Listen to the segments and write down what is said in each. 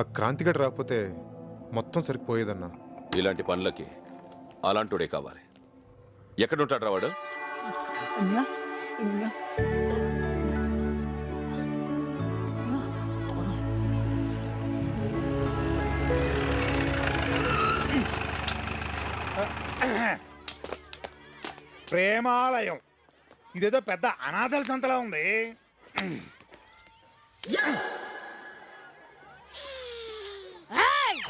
ఆ క్రాంతిగడ రాకపోతే మొత్తం సరిపోయేదన్నా. ఇలాంటి పనులకి అలాంటోడే కావాలి. ఎక్కడుంటాడు వాడు? ప్రేమాలయం. ఇదేదో పెద్ద అనాథల సంతలా ఉంది ఏయ్!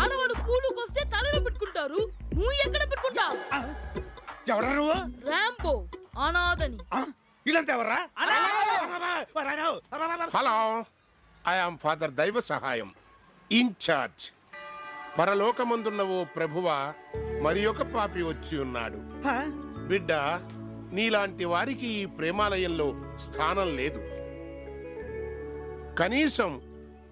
ఆడవాళ్ళు పూలుకొస్తే తలలో పెట్టుకుంటారు. నువ్వు ఎక్కడ పెట్టుకుంటావు? ఎవరా నువ్వు? ర్యాంబో అనాథని? వీళ్ళంతా ఎవర్రా హలో ఐ ఆమ్ ఫాదర్ దైవ సహాయం ఇన్ఛార్జ్ పరలోకమందున్న ఓ ప్రభువ మరి ఒక పాపి వచ్చి ఉన్నాడు. బిడ్డ నీలాంటి వారికి ఈ ప్రేమాలయంలో స్థానం లేదు. కనీసం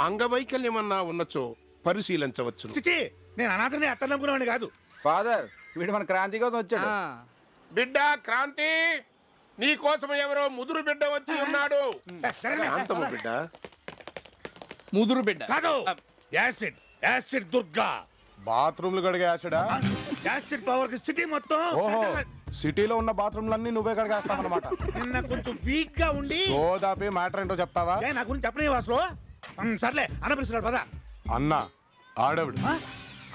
అంగవైకల్యమన్నా ఉన్నచో పరిశీలించవచ్చు చిచి నేను అనాథని అత్త నమ్ముకునేవాడిని కాదు. ఫాదర్ వీడు మన క్రాంతి కోసం వచ్చాడు. బిడ్డ క్రాంతి నీ కోసం ఎవరో ముదురు బిడ్డ వచ్చి ఉన్నాడు. శాంతము బిడ్డ. ముదురు బిడ్డ. కాదు. Acid acid Durga. బాత్రూమ్లు కడిగే యాసిడా? యాసిడ్ పవర్కి సిటీ మొత్తం ఓహో సిటీలో ఉన్న బాత్రూమ్లన్నీ నువ్వే కడిగేస్తావన్నమాట. నిన్న కొంచెం వీక్గా ఉండి సోదాపి మ్యాటర్ ఏంటో చెప్తావా? ఏ నా గురించి చెప్పనే వాసులో ఉమ్, సర్లే అన్నపిస్తున్నాడు పద. అన్న ఆడవిడు?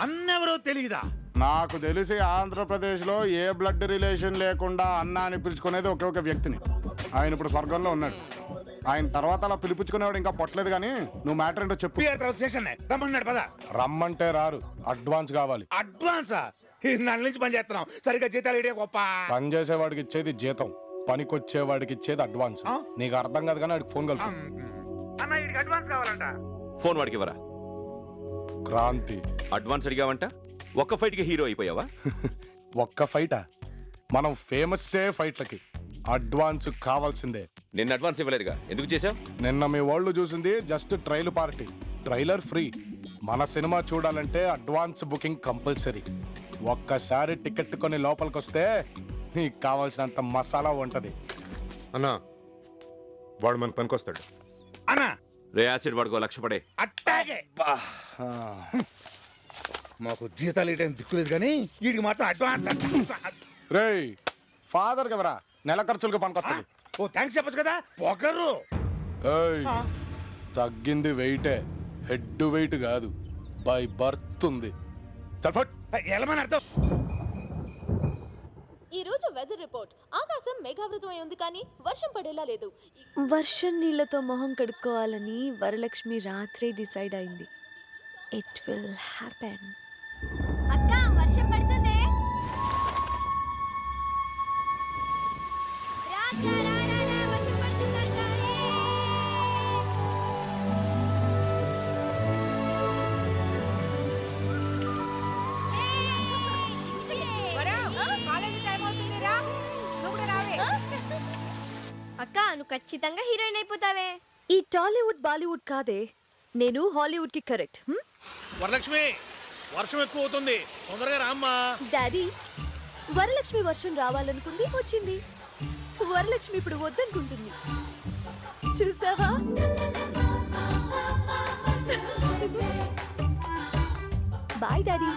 అన్నెవరో తెలియదా నాకు తెలిసి ఆంధ్రప్రదేశ్లో ఏ బ్లడ్ రిలేషన్ లేకుండా అన్న అని పిలుచుకునేది ఒకే ఒక వ్యక్తిని. ఆయన ఇప్పుడు స్వర్గంలో ఉన్నాడు. ఆయన తర్వాత అలా పిలిపించుకునేవాడు ఇంకా పొట్టలేదు కానీ నువ్వు మ్యాటర్ ఏంటో చెప్పు. రమ్మన్నాడు పద. రమ్మంటే రారు. అడ్వాన్స్ కావాలి. అడ్వాన్సా? నెల నుంచి పని చేస్తున్నాం సరిగ్గా జీతాలు ఇడే గొప్ప. పని చేసేవాడికి ఇచ్చేది జీతం. పనికొచ్చేవాడికి ఇచ్చేది అడ్వాన్స్? నీకు అర్థం కాదు కానీ వాడికి ఫోన్ కలుపు. అన్న వీడికి అడ్వాన్స్ కావాలంట. ఫోన్ వాడికి ఇవ్వరా? క్రాంతి. అడ్వాన్స్ అడిగావంట? ఒక్క ఫైట్కి హీరో అయిపోయావా? ఒక్క ఫైటా? మనం ఫేమస్ ఫైట్లకి. అడ్వాన్స్ కావాల్సిందే. నిన్న అడ్వాన్స్ ఇవ్వలేదుగా. ఎందుకు చేసావు నిన్న మీ వాళ్ళు చూసింది just trail party. Trailer free. మన సినిమా చూడాలంటే అడ్వాన్స్ బుకింగ్ కంపల్సరీ. ఒక్కసారి టికెట్ కొని లోపలికి వస్తే నీకు కావాల్సినంత మసాలా ఉంటది. అన్నా వాడు మన పనికొస్తాడు. అన్న! రే యాసిడ్ వాడుకో లక్ష పడే అట్టాగే మాకు జీతాలు ఇవ్వడం దిక్కులేదు కానీ వీడికి మాత్రం అడ్వాన్స్ రేయ్ ఫాదర్ కదరా నెల ఖర్చులకు పనికొస్తుంది ఓ థ్యాంక్స్ చెప్పొచ్చు కదా? పొగరు ఏయ్, తగ్గింది వెయిటే హెడ్ వెయిట్ కాదు. బై బర్త్ ఉంది. చల్ఫట్ ఎలమని అర్థం? ఈ రోజు వెదర్ రిపోర్ట్ ఆకాశం మేఘావృతమై ఉంది కానీ వర్షం పడేలా లేదు. వర్షం నీళ్ళతో మొహం కడుక్కోవాలని వరలక్ష్మి రాత్రి డిసైడ్ అయింది. ఇట్ విల్ హ్యాపెన్ అక్క వర్షం పడుతుంది? అక్క నువ్వు ఖచ్చితంగా హీరోయిన్ అయిపోతావే. ఈ టాలీవుడ్ బాలీవుడ్ కాదే. నేను హాలీవుడ్కి కరెక్ట్ వరలక్ష్మి వర్షం ఎక్కువ అవుతుంది. తొందరగా రామ్మా. డాడీ వరలక్ష్మి వర్షం రావాలనుకుంది వచ్చింది. వరలక్ష్మి ఇప్పుడు వద్దనుకుంటుంది. చూసావా? Bye daddy.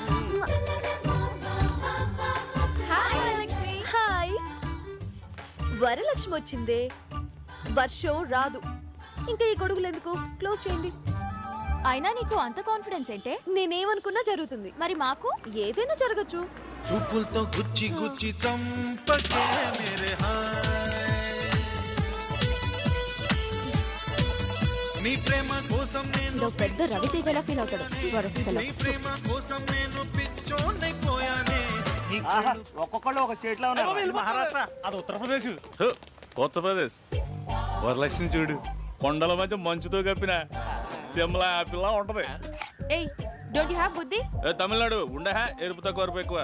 Hi Varalakshmi. Hi. Varalakshmi వచ్చిందే. వర్షం రాదు. ఇంకా ఈ గొడుగులు ఎందుకు? క్లోజ్ చేయండి. అయినా నీకు అంత కాన్ఫిడెన్స్ ఏంటే? నేనేమనుకున్నా జరుగుతుంది. మరి మాకు? ఏదైనా జరగచ్చు. చూపులతో గుచ్చి గుచ్చి చంపకే మేరే హాయ్. నీ ప్రేమ కోసం నేను పెద్ద రవితేజలా ఫీల్ అవుతాడు? నీ ప్రేమ కోసం నేను పిచ్చోన్నైపోయానే నీ ఒక్కొక్కళ్ళు ఒక స్టేట్లో ఉన్నారు మహారాష్ట్ర అది ఉత్తరప్రదేశ్. కొత్తప్రదేశ్. వరలక్ష్మి చూడు కొండల మధ్య మంచుతో కప్పిన. సిమ్లా యాపిల్లా ఉంటది. ఏయ్ డోంట్ యు హావ్ బుద్ధి? ఏ తమిళనాడు ఉండహా ఎరుపు తక్కువ ఎరుపు ఎక్కువ.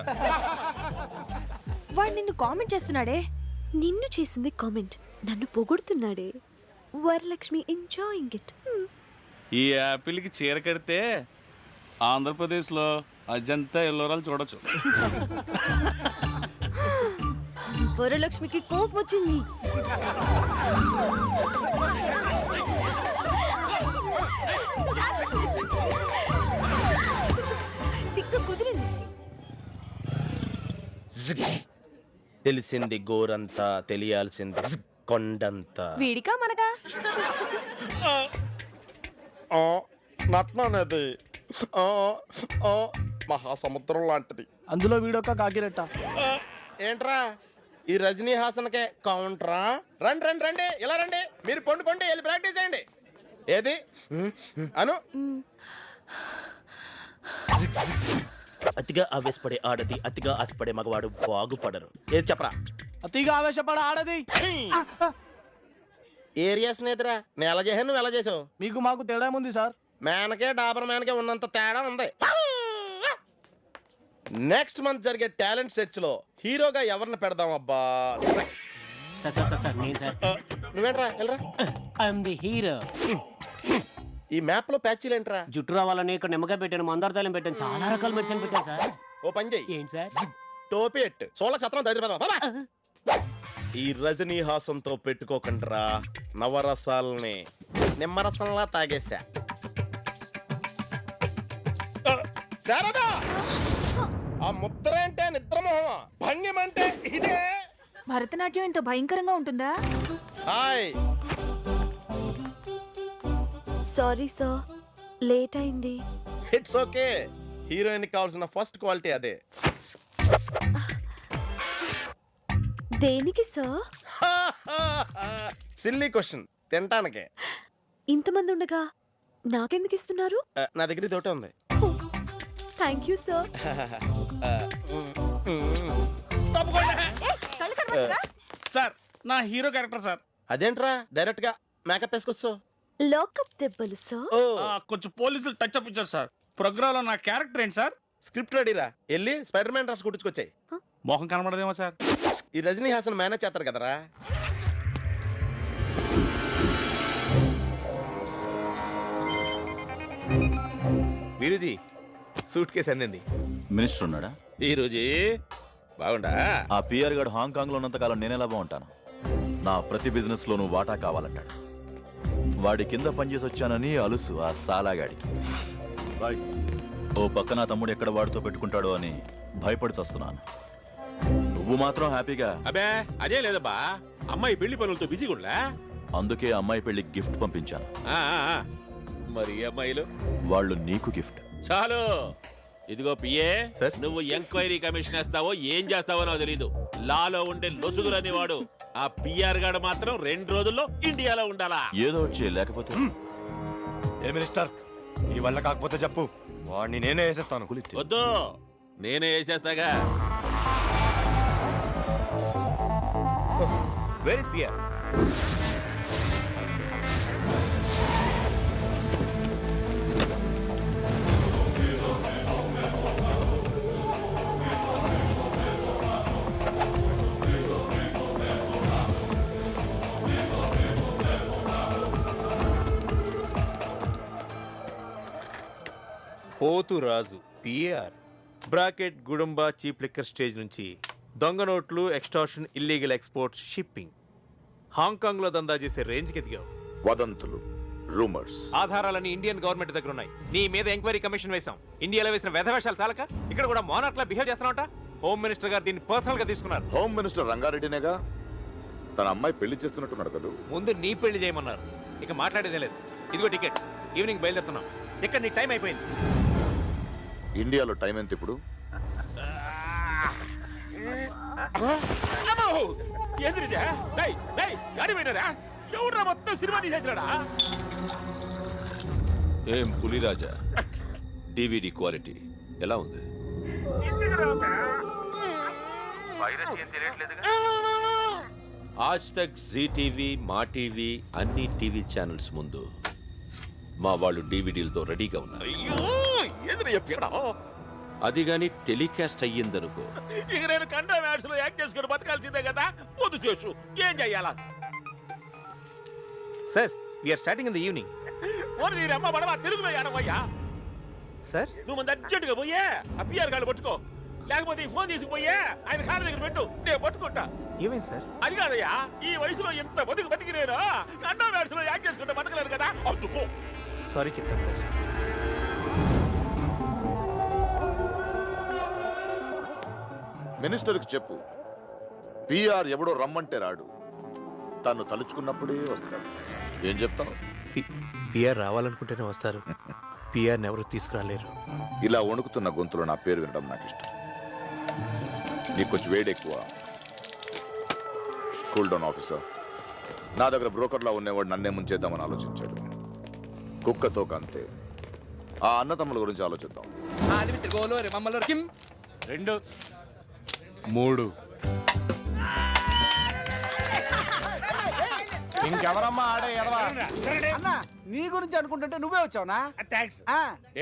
వాడు నిన్ను కామెంట్ చేస్తున్నాడే. నిన్ను చేసింది కామెంట్ నన్ను పొగుడుతున్నాడే. వరలక్ష్మి ఎంజాయింగ్ ఇట్ ఈ యాపిల్కి చీర కడితే ఆంధ్రప్రదేశ్లో అజంతా ఎల్లోరాలు చూడొచ్చు. వరలక్ష్మికి కోపం వచ్చింది. కుదిరింది. తెలిసింది గోరంతా తెలియాల్సింది కొండంతా. వీడికా మనకా? నట్నం అనేది మహాసముద్రం లాంటిది. అందులో వీడొక కాకిరెట్ట. ఏంట్రా? ఈ రజనీ హాసన్కే కౌంటరా? రండి రండి రండి. ఇలా రండి. మీరు పండు పండు. వెళ్ళి ప్రాక్టీస్ చేయండి. ఏది? అను. అతిగా ఆవేశపడే ఆడది అతిగా ఆశపడే మగవాడు బాగుపడరు. ఏది చెప్పరా? అతిగా ఆవేశపడ ఆడది. ఏరియా స్నేహితురా? నేను ఎలా చేసాను నువ్వు ఎలా చేసావు మీకు మాకు తేడా ఉంది సార్? మేనకే డాబర్ మేనకే ఉన్నంత తేడా ఉంది. నెక్స్ట్ మంత్ జరిగే టాలెంట్ సెర్చ్లో హీరోగా ఎవరిని పెడదాం అబ్బా? నువ్వేంట్రా? వెళ్ళరా? I'm the hero. ఈ మ్యాప్లో ప్యాచీలు ఏంట్రా? జుట్టు రావాలని ఇక్కడ నిమ్మకాయ పెట్టాను మందార తైలం పెట్టాను చాలా రకాల మెడిసిన్ పెట్టాను సార్. ఓ పని చెయ్యి. ఏంటి సార్? టోపీ ఎట్టు. సోళ్ళ సత్రం దరిద్ర ఈ రజనీ హాసంతో పెట్టుకోకండ్రా నవరసాల్ని నిమ్మరసంలా తాగేశా. ఆ, శారదా! ఆ ముద్ర అంటే నిద్రమోహమా భంగిం అంటే ఇదే. భరతనాట్యం ఇంత భయంకరంగా ఉంటుందా? హాయ్. సారీ సార్ లేట్ అయింది. ఇట్స్ ఓకే హీరోయిన్ కావాల్సిన ఫస్ట్ క్వాలిటీ అదే. దేనికి సార్ సిల్లీ క్వశ్చన్ తినటానికే. ఇంతమంది ఉండగా నాకెందుకు ఇస్తున్నారు? ఆ, నా దగ్గర తోటే ఉంది. థ్యాంక్ యూ సార్ సార్ నా హీరో క్యారెక్టర్ సార్ అదేంట్రా? డైరెక్ట్గా మేకప్ వేసుకొచ్చు. లాకప్ దెబ్బలు సార్? ఓ. ఆ, కొంచెం పోలీసులు టచ్ అప్ ఇచ్చారు సార్. ప్రోగ్రామ్లో నా క్యారెక్టర్ ఏంటి సార్? స్క్రిప్ట్ రెడీరా. వెళ్ళి స్పైడర్ మ్యాన్ డ్రెస్ కుట్టించుకొచ్చాయి. మొహం కనబడదేమో సార్. ఈ రజనీ హాసన్ మేనేజ్ చేస్తారు కదరా. వీరుజీ సూట్ కేసు అన్నండి మినిస్టర్ ఉన్నాడా? ఈ రోజు బాగుండా? ఆ పిఆర్ గారు హాంకాంగ్లో ఉన్నంత కాలం నేనెలా బాగుంటాను? నా ప్రతి బిజినెస్ లోనూ వాటా కావాలంటాడు. వాడి కింద పనిచేసి వచ్చానని అలుసు ఆ సాలాగాడికి. ఓ పక్క నా తమ్ముడు ఎక్కడ వాడితో పెట్టుకుంటాడో అని భయపడి చస్తున్నాను. నువ్వు మాత్రం హ్యాపీగా. అబే అదే లేదబ్బా. అమ్మాయి పెళ్ళి పనులతో బిజీగా ఉండలే అందుకే అమ్మాయి పెళ్ళికి గిఫ్ట్ పంపించాను. ఆ, ఆ, ఆ. మరి ఈ అమ్మాయిలు? వాళ్ళు నీకు గిఫ్ట్. చాలు. ఇదిగో పిఏ సార్? నువ్వు ఎంక్వైరీ కమిషన్ వేస్తావో ఏం చేస్తావో నాకు తెలీదు. లాలో ఉండే లొసుగులు అనేవాడు ఆ పిఆర్ గాడు మాత్రం రెండు రోజుల్లో ఇండియాలో ఉండాలా? ఏదో వచ్చే లేకపోతే ఏ మినిస్టర్ నీ వల్ల కాకపోతే చెప్పు. వాడిని నేనే వేసేస్తాను. వద్దు. నేనే వేసేస్తాగా. వెరీ పియర్ పోతు రాజు పిఆర్ బ్రాకెట్ గుడుంబ చీప్ లిక్కర్ స్టేజ్ నుంచి దొంగ నోట్లు ఎక్స్టార్షన్ ఇల్లీగల్ ఎక్స్పోర్ట్ షిప్పింగ్. హాంకాంగ్లో దందా చేసే రేంజ్కి ఎదిగావు. వదంతులు రూమర్స్. ఆధారాలని ఇండియన్ గవర్నమెంట్ దగ్గర ఉన్నాయి నీ మీద ఎంక్వైరీ కమిషన్ వేశాం. ఇండియాలో వేసిన వెధవేషాలు చాలక? ఇక్కడ కూడా మోనాట్లా బిహేవ్ చేస్తున్నావుట? హోమ్ మినిస్టర్ గారు దీన్ని పర్సనల్గా తీసుకున్నారు. హోమ్ మినిస్టర్ రంగారెడ్డినేగా? తన అమ్మాయి పెళ్ళి చేస్తున్నట్టున్నాడు కదా? ముందు నీ పెళ్ళి చేయమన్నారు. ఇక మాట్లాడేదే లేదు. ఇదిగో టికెట్. ఈవినింగ్ బయలుదేరుతున్నాం. ఇక్కడ నీ టైం అయిపోయింది. ఇండియాలో టైం ఎంత ఇప్పుడు? ఎవడ్రా మొత్తం సినిమా తీసేసినాడా? ఏం పులిరాజా? డివిడి క్వాలిటీ ఎలా ఉంది? Aaj Tak Zee TV Maa TV అన్ని టీవీ ఛానల్స్ ముందు మా వాళ్ళు డివిడీలతో రెడీగా ఉన్నారు. చెప్పాడా అది గాని టెలికాస్ట్ అయ్యిందనుకో. ఇక నేను కండా మ్యాచ్లో యాక్ట్ చేసుకుని బతకాల్సిందే కదా. పొద్దు చేసు ఏం చెయ్యాలా? Sir we're starting in the evening ఓరి నీ అమ్మ పడవా తెలుగులో ఏడవయ్యా? సార్? నువ్వు మంది అర్జెంటుగా పోయే ఆ పిఆర్ గాడు పట్టుకో. లేకపోతే ఈ ఫోన్ తీసుకుపోయే ఆయన కాళ్ళ దగ్గర పెట్టు నేను పట్టుకుంటా. ఏమైంది సార్? అది కాదయ్యా ఈ వయసులో ఎంత బతుకు బతికినేనా కండా మ్యాచ్లో యాక్ట్ చేసుకుంటే బతకలేరు కదా అందుకో. సారీ చెప్తాను సార్. మినిస్టర్కి చెప్పు. పిఆర్ ఎవడో రమ్మంటే రాడు. తను తలుచుకున్నప్పుడే వస్తాడు. ఏం చెప్తావు? పిఆర్ రావాలనుకుంటేనే వస్తారు. పిఆర్ని ఎవరు తీసుకురాలేరు. ఇలా వణుకుతున్న గొంతులో నా పేరు వినడం నాకు ఇష్టం నీకు కొంచెం వేడి ఎక్కువ కూల్ డౌన్ ఆఫీసర్. నా దగ్గర బ్రోకర్లా ఉన్నవాడు నన్నే ముంచేద్దామని ఆలోచించాడు. కుక్కతో అంతే ఆ అన్నతమ్ముల గురించి ఆలోచిద్దాం. రెండు. మూడు. ఇంకెవరమ్మా ఆడే ఎదవా అన్నా నీ గురించి అనుకుంటుంటే నువ్వే వచ్చావునా? థ్యాంక్స్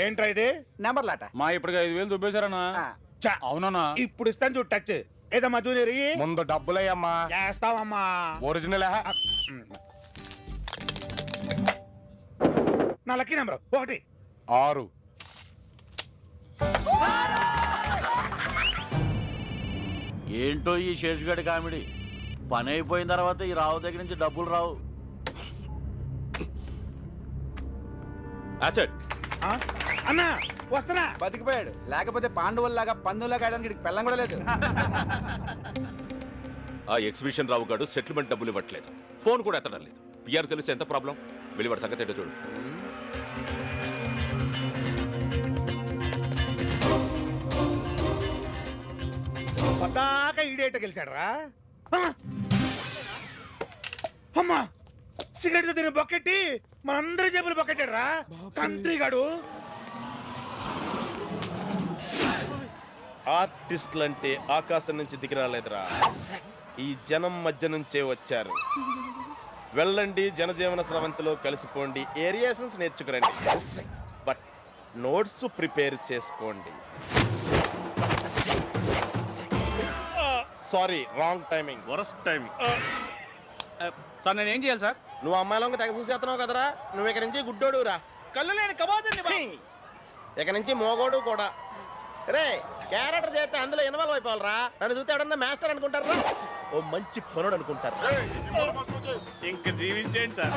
ఏంట్రా ఇది? నెంబర్ లాట మా ఇప్పటికి ఐదు వేలు దుబ్బేశారన్నా. చా. అవునన్నా. ఇప్పుడు ఇస్తాను చూడు టచ్ ఏదమ్మా జూనియర్ ముందు డబ్బులయ్యమ్మా. చేస్తావమ్మా. ఒరిజినల్ నా లక్కీ నెంబర్ ఒకటి. ఆరు. ఏంటో ఈ శేషుగడి కామెడీ. పని అయిపోయిన తర్వాత ఈ రావు దగ్గర నుంచి డబ్బులు రావు. అసెట్ ఆ? అన్నా వస్తున్నా. బతికిపోయాడు. లేకపోతే పాండవుల్లాగా పందుల్లా కాయడానికి పెళ్ళం కూడా లేదు. ఆ ఎగ్జిబిషన్ రావు గారు సెటిల్మెంట్ డబ్బులు ఇవ్వట్లేదు. ఫోన్ కూడా ఎత్తడం లేదు. పిఆర్ తెలిసి ఎంత ప్రాబ్లం? వెళ్ళి వాడి సంగతి ఏంటో చూడు. పద్దాక ఈడేట గెలిచాడు రా అమ్మా సిగరెట్ తిని బొక్కెట్టి మనందరి జేబులు బొక్కెట్టాడు రా కంత్రిగాడు ఆర్టిస్టులంటే ఆకాశం నుంచి దిగి రాలేదురా ఈ జనం మధ్య నుంచే వచ్చారు. వెళ్ళండి జనజీవన స్రవంతిలో కలిసిపోండి. ఏరియాసన్స్ నేర్చుకురండి. బట్ నోట్స్ ప్రిపేర్ చేసుకోండి. Sorry wrong timing worst timing sir నేను ఏం చేయాలి సార్? నువ్వు అమ్మాయిలో తెగ చూసేస్తున్నావు కదరా. నువ్వు ఇక నుంచి గుడ్డోడు రా కళ్ళు లేని కబాదండి ఇక నుంచి మోగోడు కూడా. రే క్యారెక్టర్ చేస్తే అందులో ఇన్వాల్వ్ అయిపోవాలరా. నన్ను చూస్తే ఎవడన్నా మాస్టర్ అనుకుంటారా? ఓ మంచి పనుడు అనుకుంటారు? ఇంక జీవించేయండి సార్.